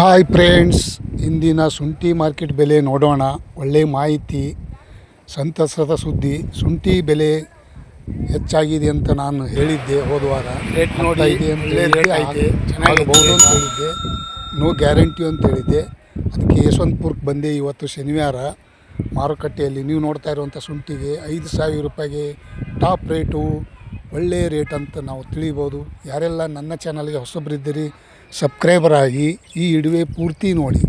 Hi friends ಇಂದಿನ ಶುಂಠಿ market ಬೆಲೆ ನೋಡೋಣ. ಒಳ್ಳೆಯ ಮಾಹಿತಿ ಸಂತಸದ ಸುದ್ದಿ ಶುಂಠಿ ಬೆಲೆ ಹೆಚ್ಚಾಗಿದೆ ಅಂತ ನಾನು ಹೇಳಿದ್ದೆ ಹೋದ ವಾರ. ರೇಟ್ ನೋಡಿ, ಅಂತ ಹೇಳಿದ್ದೆ, ನೋ ಗ್ಯಾರಂಟಿ ಅಂತ ಹೇಳಿದ್ದೆ. ಅದಕ್ಕೆ ಯಶವಂತಪುರಕ್ಕೆ ಬಂದೆ ಇವತ್ತು ಶನಿವಾರ ಮಾರುಕಟ್ಟೆಯಲ್ಲಿ. ನೀವು ನೋಡ್ತಾ ಇರುವಂಥ ಶುಂಠಿಗೆ ಐದು ಸಾವಿರ ರೂಪಾಯಿಗೆ ಟಾಪ್ ರೇಟು ಒಳ್ಳೆಯ ರೇಟ್ ಅಂತ ನಾವು ತಿಳಿಬೋದು. ಯಾರೆಲ್ಲ ನನ್ನ ಚಾನಲ್ಗೆ ಹೊಸಬರಿದ್ದೀರಿ ಸಬ್ಸ್ಕ್ರೈಬರ್ ಆಗಿ ಈ ಇಡುವೆ ಪೂರ್ತಿ ನೋಡಿ.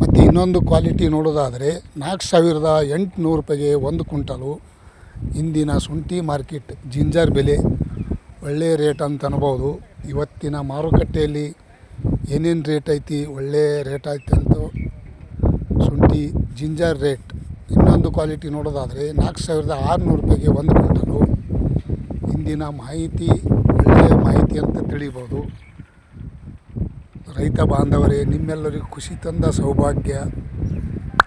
ಮತ್ತು ಇನ್ನೊಂದು ಕ್ವಾಲಿಟಿ ನೋಡೋದಾದರೆ ನಾಲ್ಕು ಸಾವಿರದ ಎಂಟುನೂರು ರೂಪಾಯಿಗೆ ಒಂದು ಕುಂಟಲು ಇಂದಿನ ಶುಂಠಿ ಮಾರ್ಕೆಟ್ ಜಿಂಜರ್ ಬೆಲೆ ಒಳ್ಳೆಯ ರೇಟ್ ಅಂತ ಅನ್ಬೋದು. ಇವತ್ತಿನ ಮಾರುಕಟ್ಟೆಯಲ್ಲಿ ಏನೇನು ರೇಟ್ ಐತಿ ಒಳ್ಳೆಯ ರೇಟ್ ಐತಿ ಅಂತ ಶುಂಠಿ ಜಿಂಜರ್ ರೇಟ್. ಇನ್ನೊಂದು ಕ್ವಾಲಿಟಿ ನೋಡೋದಾದರೆ ನಾಲ್ಕು ಸಾವಿರದ ಆರುನೂರು ರೂಪಾಯಿಗೆ ಒಂದು ಕ್ವಿಂಟಲು ಇಂದಿನ ಮಾಹಿತಿ ಒಳ್ಳೆಯ ಮಾಹಿತಿ ಅಂತ ತಿಳಿಬೋದು. ರೈತ ಬಾಂಧವರೇ, ನಿಮ್ಮೆಲ್ಲರಿಗೂ ಖುಷಿ ತಂದ ಸೌಭಾಗ್ಯ.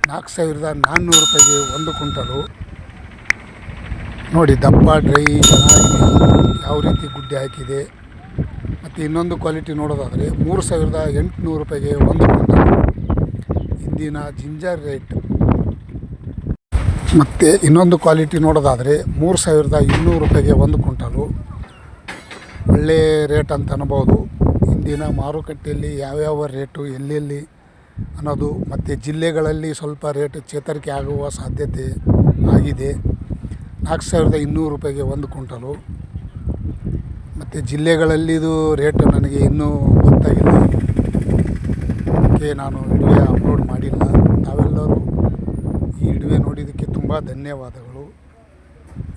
ನಾಲ್ಕು ಸಾವಿರದ ನಾನ್ನೂರು ರೂಪಾಯಿಗೆ ಒಂದು ಕುಂಟಲು ನೋಡಿ, ದಪ್ಪ, ಡ್ರೈ, ಚೆನ್ನಾಗಿದೆ. ಯಾವ ರೀತಿ ಗುಡ್ಡೆ ಹಾಕಿದೆ. ಮತ್ತು ಇನ್ನೊಂದು ಕ್ವಾಲಿಟಿ ನೋಡೋದಾದರೆ, ಮೂರು ಸಾವಿರದ ಎಂಟುನೂರು ರೂಪಾಯಿಗೆ ಒಂದು ಕುಂಟಲು ಇಂದಿನ ಜಿಂಜರ್ ರೇಟ್. ಮತ್ತು ಇನ್ನೊಂದು ಕ್ವಾಲಿಟಿ ನೋಡೋದಾದರೆ, ಮೂರು ಸಾವಿರದ ಇನ್ನೂರು ರೂಪಾಯಿಗೆ ಒಂದು ಕುಂಟಲು ಒಳ್ಳೆಯ ರೇಟ್ ಅಂತ ಅನ್ಬೋದು. ಇಂದಿನ ಮಾರುಕಟ್ಟೆಯಲ್ಲಿ ಯಾವ್ಯಾವ ರೇಟು ಎಲ್ಲೆಲ್ಲಿ ಅನ್ನೋದು ಮತ್ತು ಜಿಲ್ಲೆಗಳಲ್ಲಿ ಸ್ವಲ್ಪ ರೇಟ್ ಚೇತರಿಕೆ ಆಗುವ ಸಾಧ್ಯತೆ ಆಗಿದೆ. ನಾಲ್ಕು ಸಾವಿರದ ಇನ್ನೂರು ರೂಪಾಯಿಗೆ ಒಂದು ಕ್ವಿಂಟಲು. ಮತ್ತು ಜಿಲ್ಲೆಗಳಲ್ಲಿದು ರೇಟ್ ನನಗೆ ಇನ್ನೂ ಗೊತ್ತಾಗಿಲ್ಲ. ಅದಕ್ಕೆ ನಾನು ವಿಡಿಯೋ ಅಪ್ಲೋಡ್ ಮಾಡಿಲ್ಲ. ತಾವೆಲ್ಲರೂ ಈ ವಿಡಿಯೋ ನೋಡಿದ್ದಕ್ಕೆ ತುಂಬ ಧನ್ಯವಾದಗಳು.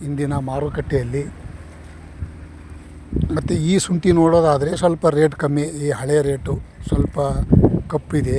ಇಂದಿನ ಮಾರುಕಟ್ಟೆಯಲ್ಲಿ ಮತ್ತು ಈ ಶುಂಠಿ ನೋಡೋದಾದರೆ ಸ್ವಲ್ಪ ರೇಟ್ ಕಮ್ಮಿ ಈ ಹಳೆಯ ರೇಟು ಸ್ವಲ್ಪ ಕಪ್ಪಿದೆ.